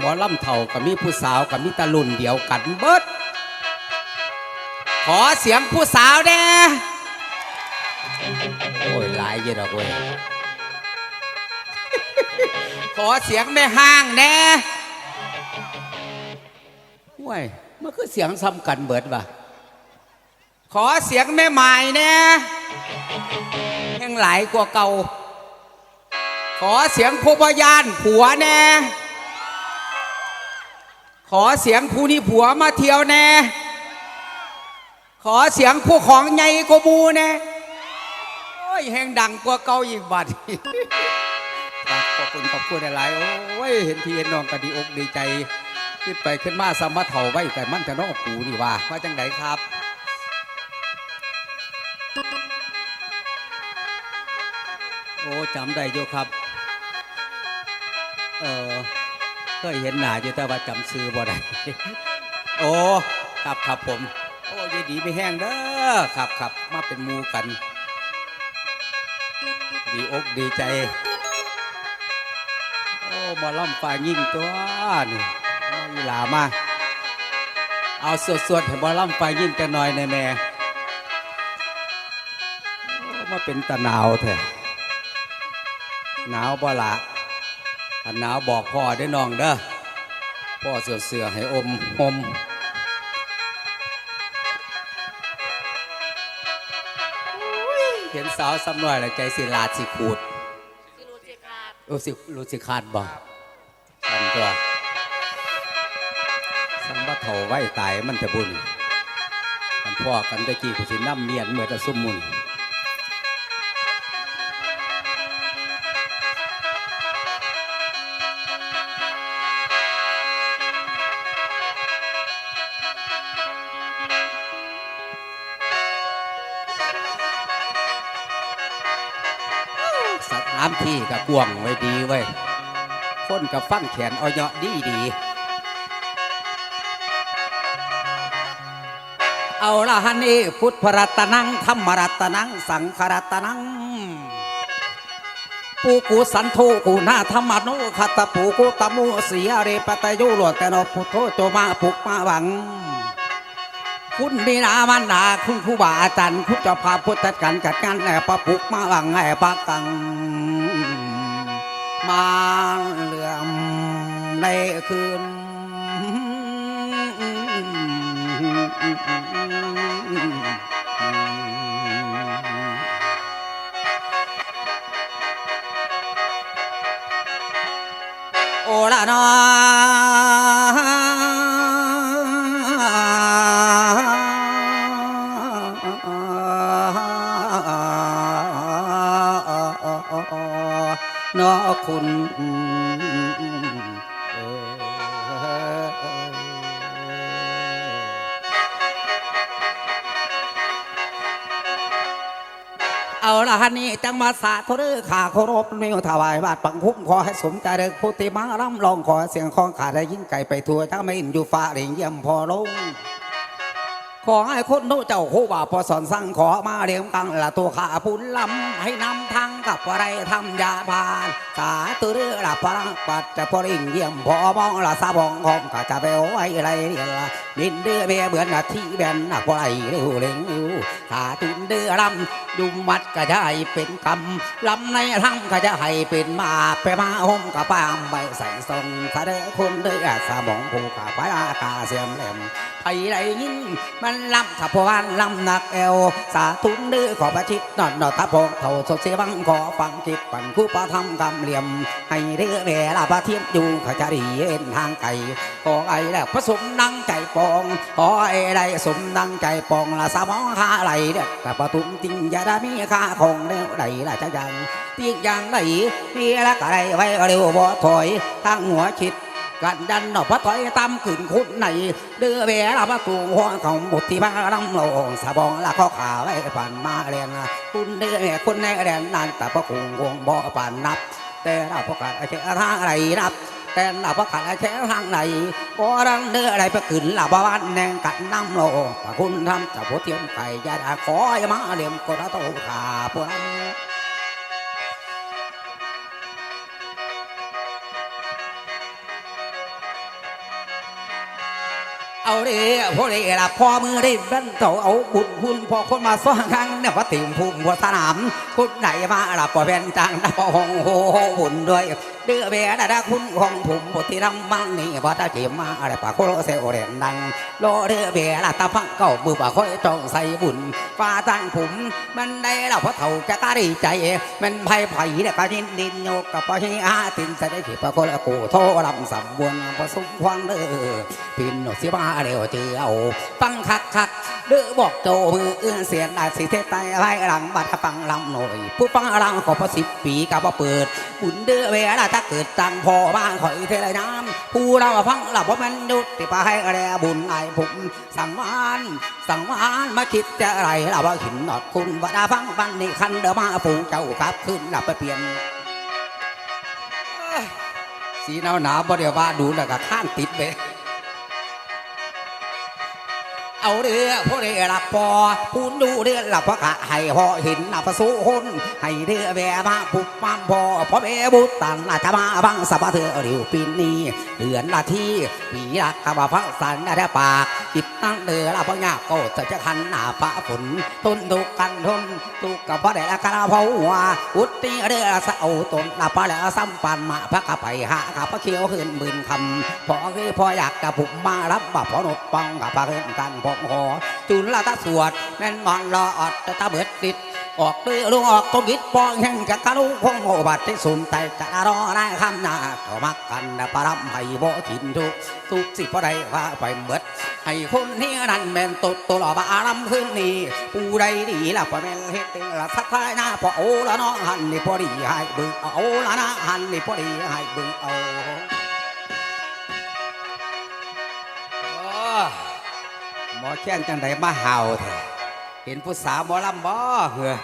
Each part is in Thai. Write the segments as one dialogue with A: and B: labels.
A: หมอลำเถ่ากับมีผู้สาวกับมีตะลุนเดียวกันเบิด ขอเสียงผู้สาวแน่โอ้ยหลายเยอะดอกเว้ยขอเสียงแม่ห้างแน่ว้ยมันคือเสียงซ้ำกันเบิดว่ะขอเสียงแม่ไม้แน่แห่งหลายกว่าเก่า ขอเสียงผู้พยานผัวแน่ ขอเสียงผู้นี่ผัวมาเที่ยวแน่ขอเสียงผู้ของใหญ่กว่าหมูแน่โอ้ยแห่งดังกว่าเก่าอีกบัดครับขอบคุณขอบคุณหลายๆโอ้ยเห็นพี่เห็นน้องก็ดีอกดีใจขึ้นไปขึ้นมาสมาเถาไว้แต่มันจะน้องกูนี่ว่าว่าจังไดครับโอ้จำได้อยู่ครับ เคยเห็นหน้าอยู่แต่ว่าจำซื้อบ่ได้โอ้ครับครับผม โอ้ยดีไม่แห้งเด้อครับครับมาเป็นมูกัน ดีอกดีใจ โอ้มาล่ำฝ่ายยิ่งตัวนี่มาอีหลามาเอาสวดๆให้หมาล่ำฝ่ายิ่งกันหน่อยในแม่มาเป็นตะนาวแท้หนาวบ่ละ ถ้าหนาวบอกพ่อได้น้องเด้อพ่อเสือเสือๆให้อมอมเห็นสาวซ้ำหน่อยแล้วใจสิลาดสิขูด
B: สิรู้สิขาด
A: รู้สิรู้สิขาดบ่สันตัวสัมบัเถาไว้ตายมันจะบุญกันพ่อกันตะกี้กูสิน้ำเมียนเมื่อตะซุ่มมุน กวงไว้ดีไว้คนกับฟังแขนเอยะดีดี เอาละฮันนี่พุทธรัตนังธรรมรัตนัง สังขรัตนังปูกูสันโทกูนาธรรมโนขัตปูกูตะมูเสียเรปตะโยโลแต่นอพุทโธโจมาปุกมาหวัง คุณมีนามันนาคุณครูบาอาจารย์คุณเจ้าพาพุทธกันจัดงานแห่ปะปุกมาหวังแห่ปะกัง มาเหลื่อมในคืนโอละนอ จังมาสาธุเด้อข้าเคารพนิวถวายบาทปังคุ้มขอให้สมใจเด็กพุทธิมังร่ำลองขอเสียงคล้องขาได้ยิ่งไก่ไปทั่วถ้าไม่อินอยู่ฟ้าเรียงเยี่ยมพอลง ขอให้คนโนเจ้าคู่บ่าพอสอนสั่งขอมาเรียงกังละตัวขาพุนลำให้นำทางกับอะไรทำยาพานสาตุเรือละพระปัดจะพอริ่งเยี่ยมพอมองละสาบองของข้าจะไปโอ้ยอะไรเรียละดินเดือเบียเบือนนาที่แบนนักพอไรเร็วเร็งเร็วขาตุนเดือลำดุมมัดก็จะให้เป็นกำลำในทำก็จะให้เป็นมาไปมาห่มกับปามใบใส่ทรงถ้าเด้อคนเดือสมองผูกกับไปอากาเสียมแหลมไผ่ไรยินมัันลำขับพวันลำหนักเอวสาธุนเดือขอประชิดนอนนอทับพงเท่าสดเสียบังขอฟังจิตปั่นคู่ปะทำกำเหลี่ยม ให้เรือเวลาประเทียมอยู่ขจรีเอ็นทางไก่ขอไอ้แล้วผสมนังใจปองขอไอ้ไรสมนังใจปองละสมองหาไหลเด็กแต่ประตุมจริงอย่าได้มีค่าของเร็วใดละจะยังตีกอย่างไหนมีละกะไรไว้เร็วบ่ถอยทางหัวชิด กันดันดอพระถอยตามขึ้นคุณในเดือเวลาพระกูหัวของบุตรที่พระรำโลงสะบองละข้อขาไว้ผ่านมาเรียนคุณเดือคุณในเรียนนั่นแต่พระกูวงบ่ผ่านนับ แต่เราประกาศแค่ทางไรนับแต่เราประกาศแค่ทางไหนบ่รังเดืออะไรไปขึ้นละบ้านแนงกันน้ำโลงพระคุณทำจะพุทเทียมไก่ยาดาขอให้มาเลี่ยมกระโตขาพวก
B: เอา
A: เด้อพอเด้ละพอมือได้ดันเต่าเอาบุญคุณพอคนมาซ้อนครั้งเนี่ยว่าติ่มภูมิวัฒนามคุณไหนมาละปอเป็นจังนะปอหงโหบุญด้วยเดือเบียดาคุณของผมบทที่รำมังนี่ว่าตาเจียมมาอะไรปะโคโลเซโอเรนดัง โลเดือเบีละตาพังเก่ามือปะค่อยจองใส่บุญฟ้าตั้งผม มันได้ละเพราะเท่าจะตาดีใจ มันไผ่ไผ่เนี่ยก็ยินดินโยกกับปะให้อาตินจะได้ผิดปะโคละกูโทรำสำบวนผสมควังเด้อปินโนสิมาเดียวเจียวฟังคักคักเด้อบอกโจมือเอื้อนเสียนได้สิเทไตไรหลังบัดฟังลำหน่อย ผู้ฟังรังขอพอสิบปีกับว่าเปิดบุญเด้อเวลาถ้าเกิดตังพอบ้างขอยเทเลน้ำผู้เราฟังหลับเพราะมันยุติไปให้แรบุญไอผม สั่งวานสั่งวานมาคิดจะอะไรเราว่าหินนอดคุณว่าดาฟังฟันนี่คันเดอมาปูเจ้าครับขึ้นหลับไปเปลี่ยนสีหนาวหนาวบ่เดี๋ยวว่าดูแล้วก็ข้านติดไป เอาเรือพวกเรือละปอพูนดูเรือละพระกะให้พอห็นนับสูคนให้เรือแวมาปุบปั๊มพอพอเบบุตตันอาจะมาบังสับเถือเดียวปีนี้เดือนละที่ปีรักกับพักสันได้ปากจิตตั้งเรือละพญาก็จะจะคันหน้าฟ้าฝนทนทุกกันทนทุกกับพระได้ละกระเพราหัวอุตติเรือเอาตนละพระแล้วซ้ำปันมาพระกะไปหากับพระเขียวขึ้นหมื่นคำพอคือพออยากกับผมมารับบ่พอหนดปังกับพระเห็นกันพอหอจุลละตาสวดแม่นมอนรออดตาเบิดติดออกเรือลงออกตรงกิดปองแห่งจะกะลุคงโหบัดที่สุนใจจะรอได้คำหน้าก็มักกันนะปรำให้บ่ถินทุกทุกสิบ่ได้ว่าไปเบิดให้คนนี้นั่นแม่นตดตัวหล่อบารำขึ้นนี่ผู้ใดดีละพอแม่นเฮ็ดติละสักทายหน้าพอโอละเนาะหันนี่พอดีให้เบึงเอาละนะหันนี่พอดีให้เบึงเอา อแค้นจังไดมาเห่าแท้เห็นผู้สาวหมอลำบ่เหรอ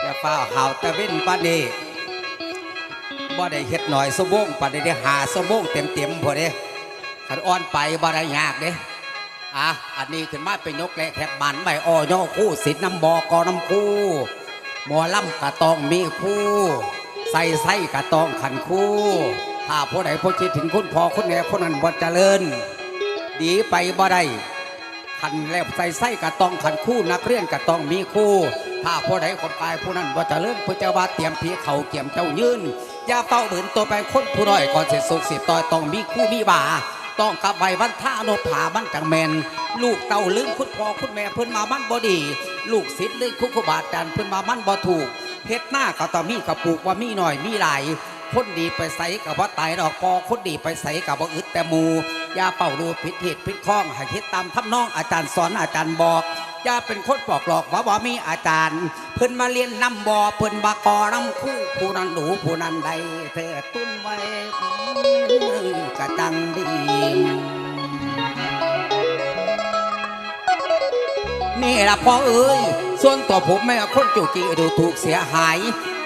A: อย่าเฝ้าเห่าตะเว้นปานนี้บ่ได้เฮ็ดหน่อยสมบงปานนี้ได้หาสมบงเต็มๆพอเด้ขันอ่อนไปบ่ได้ยากเด้อะอันนี้ขึ้นมาเป็นยกแหละแคบมันใบอ้อยอคู่สิทธิ์น้ำบอกอน้ำคู่หมอลำกะตองมีคู่ ใส่ไส้กะตองขันคู่ถ้าผู้ใดผู้คิดถึงคุณพ่อคุณแม่คนนั้นบ่เจริญ ดีไปบ่ได้ขันแล้วใส่ไส้กะตองขันคู่นักเรียนกะตองมีคู่ ถ้าผู้ใดคนตายผู้นั้นบ่เจริญผู้เจ้าว่าเตรียมผีเขาเกี่ยมเจ้ายืนอย่าเฝ้าเหมือนตัวไปคนผู้น้อยก่อนเสร็จสุกสิต่อยต้องมีคู่มีบ่าต้องกับใบวันท่าโนผามันจังแมนลูกเต่าลืมคุณพ่อคุณแม่เพิ่นมามันบ่ดี ลูกศิษย์ลืมคุกคุบาอาจารย์เพิ่นมามันบ่ถูกเฮ็ดหน้าก็ต้องมีกระปลูกว่ามีหน่อยมีหลายคนดีไปใส่กับว่าตายดอกปอคนดีไปใส่กับว่าอึดแต่มู อย่าเป่าดูผิดเหตุผิดข้องให้คิดตามทำนองอาจารย์สอนอาจารย์บอกอย่าเป็นคนปลอกหลอกว่าบ่มีอาจารย์ เพิ่นมาเรียนนำบอเพิ่นบากอน้ำคู่ผู้นั้นหนูผู้นั้นใดเธอตุ้นไว้กะตังดีนี่ละพ่อเอ้ยส่วนตัวผมไม่คนจุกีดูถูกเสียหาย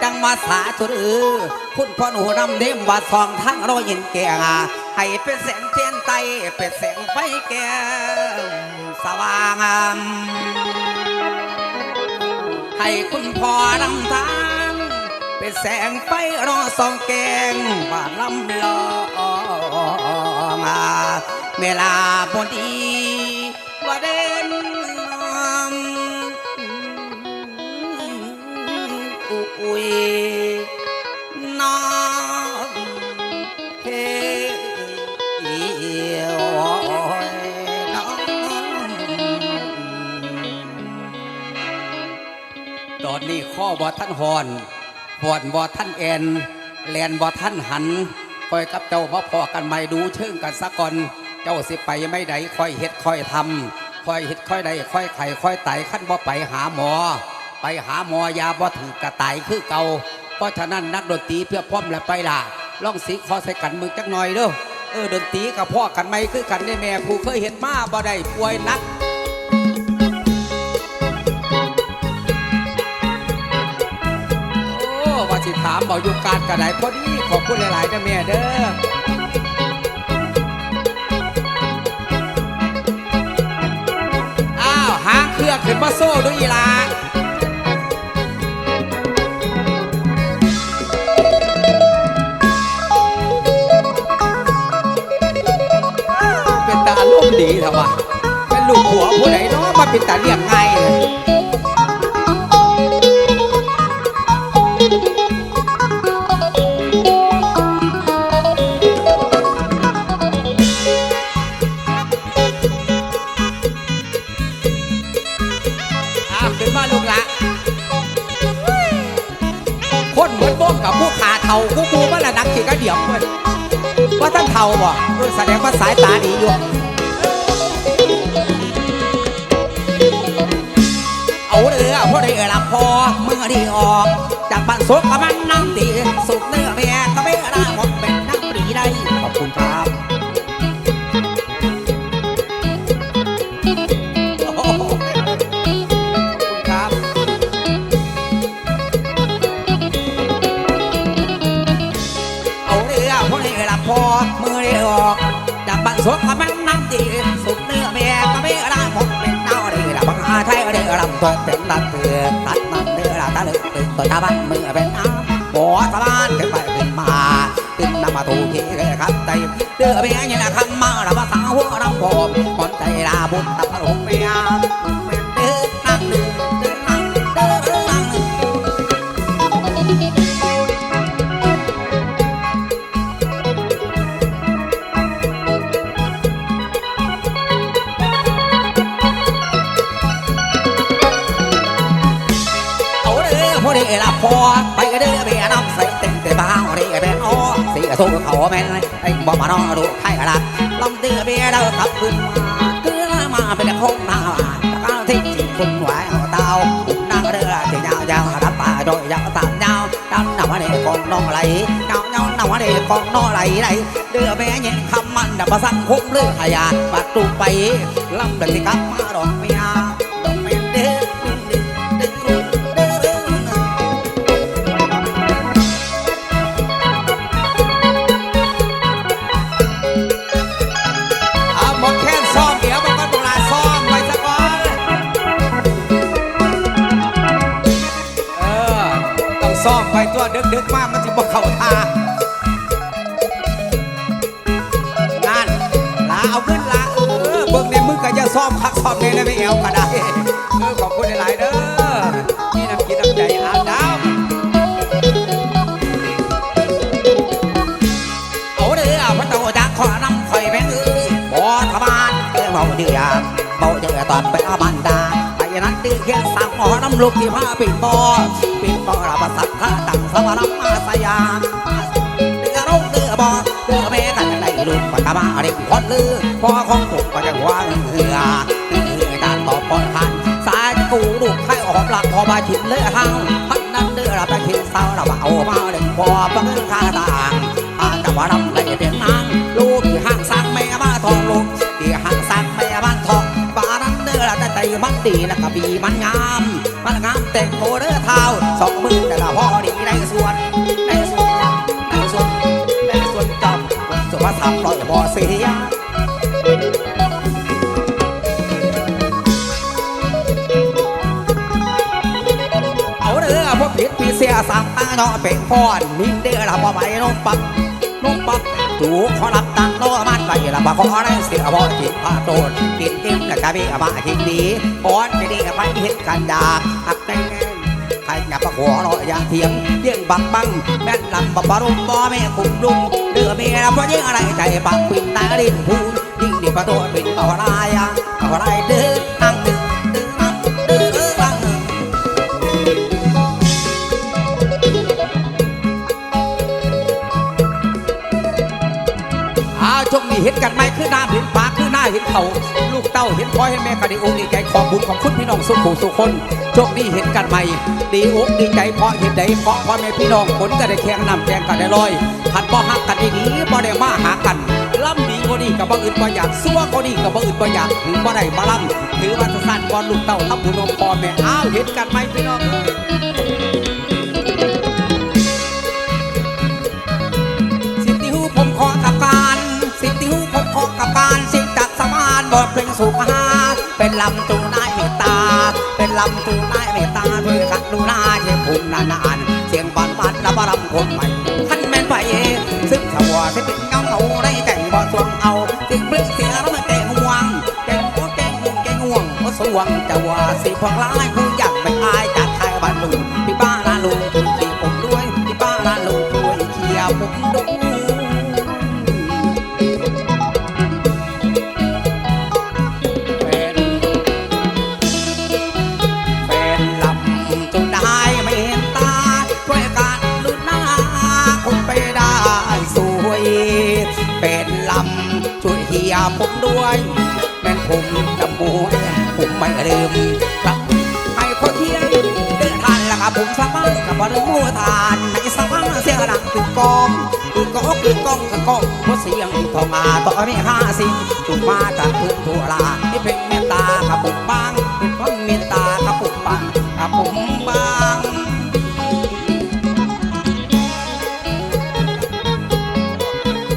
A: จังมาสาธุเออคุณพ่อหนูนำเด้มว่าสองทั้งรอยเย็นแก่า ให้เป็นแสงเทียนไตเป็นแสงไฟแก้มสว่างให้คุณพ่อนำทาง เป็นแสงไฟรอสองแกงบ้านลำลองอาเวลาพอดี บอท่านหอนหอนบอท่านแอนแลนบอท่านหันคอยกับเจ้ามาพอกันไม่ดูเชิงกันสักก่อนเจ้าสิไปไม่ไดคอยเฮ็ดคอยทำคอยเฮ็ดคอยใดคอยไข่คอยไตขั้นบ่ไปหาหมอ ไปหาหมอยาบ่ถือกระต่ายคือเก่าเพราะฉะนั้นนักดนตรีเพื่อพร้อมและไปล่ะล่องสีคอใส่กันมือจักหน่อยเด้อเออดนตรีกับพ่อกันไม่คือกันได้แม่ผู้เคยเห็นมาบ่ได้ป่วยนักาสิถามบอกอยู่การกระไดพอดีขอบคุณหลายๆนะแม่เด้ออ้าวหางเครื่องขึ้นมาโซ่ด้วยอีลาเป็นตาอารมณ์ดีเถอะวะเป็นลูกผัวผู้ใดเนาะมาเป็นตาเรียกไงาท่านเท่าบ่เออแสดงว่าสายตาดีอยู่ เอาเรือพอได้เออละพอเมื่อดีออก จากบ้านสุกกับมันนั่งตี ตัวเป็นตัดเตือตัดมันเดือละตาลึกตึกตัวตาบ้านมือเป็นน้ำบ่อสะบานขึ้นไปเป็นมาขึ้นนำมาถูกทีเลยครับใจเดือเบียยังนะคำมาเราภาษาหัวเราผมคนใจลาบุญตะลุกเบีย สีสู้เขาแม่นไอ้บ่มานอดูใครละลำเดือเบียเด้อขับขึ้นมาคือมาเป็นคงหน้าก้าวที่จีคุณไหวเอาเตานั่งเด้อที่ยาวยาวรับป่าโดยยาวตามยาวดันนำมาเด้กองน้องไหลยาวยาวนำมาเด้กองน้องไหลไหลเดือเบียเนี่ยคำมันดับประสังคุ้มเลยขยาปัดตูไปลำเดินที่กลับมาดอก ซ้อมไปตัวดึกมากมันจะบอกเขาท่านั่นลาเอาขึ้นลาเออเบิ่งในมึงก็จะซ้อมคักซ้อมในแล้วไม่เอวก็ได้เออขอบคุณหลายๆเด้อนี่น้ำกินน้ำใจอาบน้ำเอาเด้อพระเจ้าจากขอนำข่อยแม่งเอ้ยบอทบานเออเบาเดือเบาเดือตอนไปอาบัดไป นั้นดื้อเขียนสั่งหอน้ำลูกที่พาปิดบอปิดบอระบสักข้าตั้งสวรรค์มาสยามเดือร้องเดือบอเดือแม่กันได้ลูกปัตมาเด็กพอดลือพ่อของผมก็จะว่าเหือเหือการตอบปอนพันสายกูลูกไข่ออกหลักพอมาถิ่นเลยห้างพันนั้นเดือเราไปถิ่นเศร้าเราเอามาเด็กพอปังข้าต่างอาจจะว่ารำไรเดียนนา มันดีแล้วก็บีมันงาม มันงามเต็มโคเด้อเท้าสองมือแต่ละพ่อดีในส่วนในส่วนในส่วนในส่วนจำส่วนว่าสามร้อยบ่อเสียเอาเด้อพวกผิดพี่เสียสั่งตาเนาะเป็นพรมินเด้อละบ่ไหวน้องปักน้องปัก จูขอรับตังโลมันไปละบ่ขอได้เสียบ่จิตพาโตนกินเต็มและกะบี้ยบ่ทิงดีก่อนจะดีกับไปเฮ็ดกันดาอักแตงใครอย่าประหัวราะอย่าเถียงเรื่องบังบังแม่นลำบ่บรุมบ่แม่คุมลุงเดือเมียเพราะยิ่งอะไรใจปักปิดตาดินพูนยิ่งดีประตูปิดเอาลายอะเอาลายเด้อตั้งตึง ช่วงนี้เห็นกันไหมคือหน้าเห็นปากคือหน้าเห็นเขาลูกเต้าเห็นพ่อเห็นแม่ก็ดีอกดีใจขอบบุญของคุณพี่น้องสุขสุขคนโช่วงนี้เห็นกันไหมดีอกดีใจเพราะเห็นใดเพราะพ่อแม่พี่น้องผลก็ได้แข่งนำแข่งกันได้ลอยขันบ่หักกันดีๆบ่ได้มาหากันล่ำดีก็ดีกับบ่อื่นบ่อยากซัวก็ดีกับบ่อื่นบ่อยากถึงบ่ได้มาล่ำถือว่าสั้นก่อนลูกเต้าทำบุญของพ่อแม่อ้าวเห็นกันไหมพี่น้อง บทเพลงสุภาเป็นลำตูนายเมตตา เป็นลำตูนายเมตตาด้วยกันดูนาเยี่มภูมินานเสียงบานบานระบารำคมใหม่ท่านแม่นไปซึ่งสวัสดิ์เป็นเงาเงาได้แก่งบ่อสวงเอาจึงเปล่งเสียงร้องเก่งห่วงแก่งก็แก่งห่งแก่งห่วงก็สวงจะว่าสีควงร้ายผู้อยากไป ลืมครับให้คนเที่ยงเดินทานแล้วครับผมสามารถกับบอลมัวทานในสามารถเสียงดังคือกองคือกองคือกองคือกองเพราะเสียงทองมาต่อไม่ห้าสิจุกมาจากทุกทั่วลาที่เพลงเมตตาครับผมบางเป็นพราะเมตตาครับผมบางครับผมบาง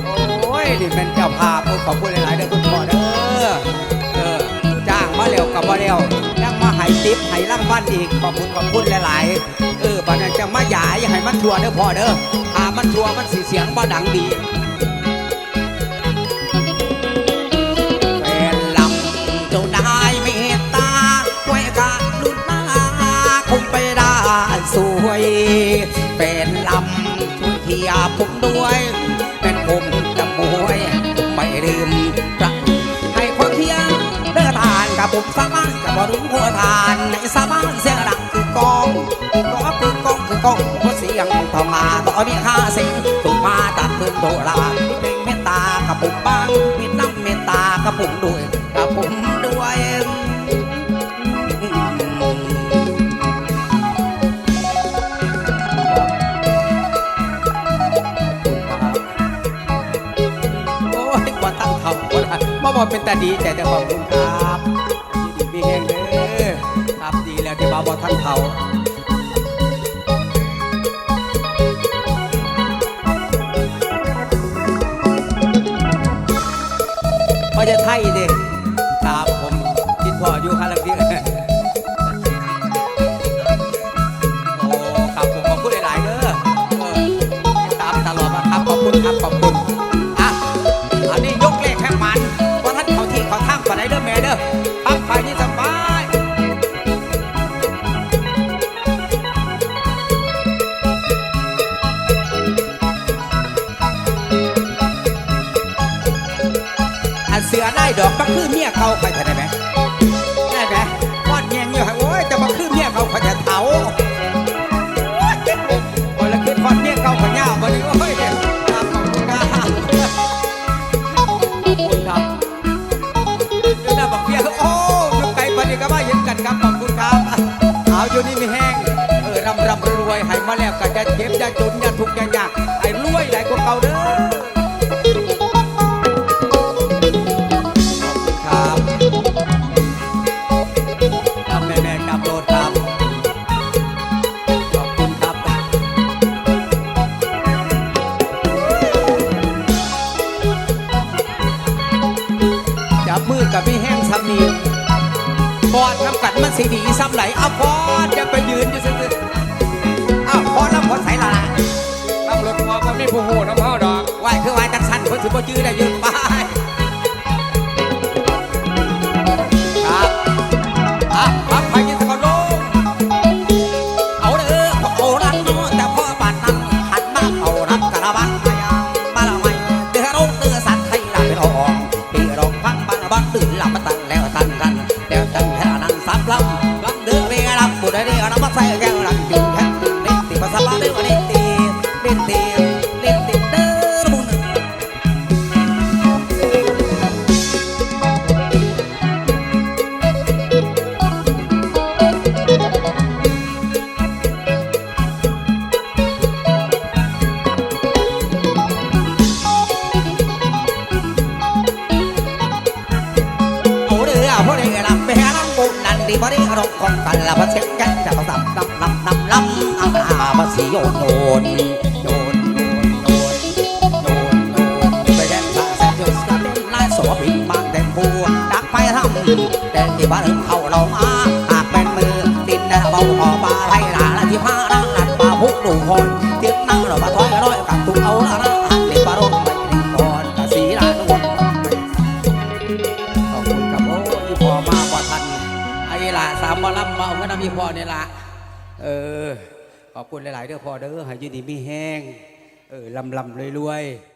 A: โอ้ยนี่เป็นเจ้าภาพขอบคุณ บมาเร็วยังมาหายติปให้รางบ้านอีกขอบคุณขอบคุณหลายๆเออบัดนี้จะมาหยายอย่าให้มันชัวเด้อพ่อเด้อถ้ามันชัวมันสีเสียงบ่ดังดีสวย ยงทองมาต่อมีค่าสิ่งถูกมาตัดคืนโดราเป็นเมตตากับผมบ้างมีน้ำเมตตากับผมด้วยกับผมด้วยโอ้ยกว่าตั้งเขาก็ได้มาบอกเป็นแต่ดีใจแต่ขอบคุณครับดีดีแห้งเด้อครับดีแล้วที่มาบอกท่านเขา มาจ ด้ดอกปักคือเมียเขาไปเถอะได้ไหมได้ไหมก้อนเงี้ยอยู่ให้โอ้ยจะมาคือเมียเขาเขาจะเถาโอ้ยเจ็บอยแล้วคือก้อนเมียเขาเขาเงาบ่ดีโอ้ยเนี่ยครับขอบคุณครับขอบคุณครับเดี๋ยวหน้าบักเบี้ยโอ้ยกไก่ปฏิกาว่าเห็นกันครับขอบคุณครับเอาอยู่นี่มีแห้งเออรำรำรวยๆให้มาแล้วก็จ เอาพอจะไปยืนอยู่ซื่อๆอ้าวพอน้ำพอใสละล่ะ
C: ตำรวจพอบ่มีผู้หูน้ำเฮาดอก
A: ไหวคือไหวจังสันคนสิบ่จื้อได้ยืนไป นดีพอดีอารมณ์ของกันละพะเช็คแก่จะประสับลำลำลำลำอาอาบัสีโยนโยนโยนโยนโยนโยนโยนไปแดนสาแสนจุดสกัดนายสวบินบางแดงบัวดักไปทำแต่ที่บ้านเขาเรา คุณหลาย ๆ เด้อพอเด้อให้อยืนดีมีแห้งเออลำลำรวยๆ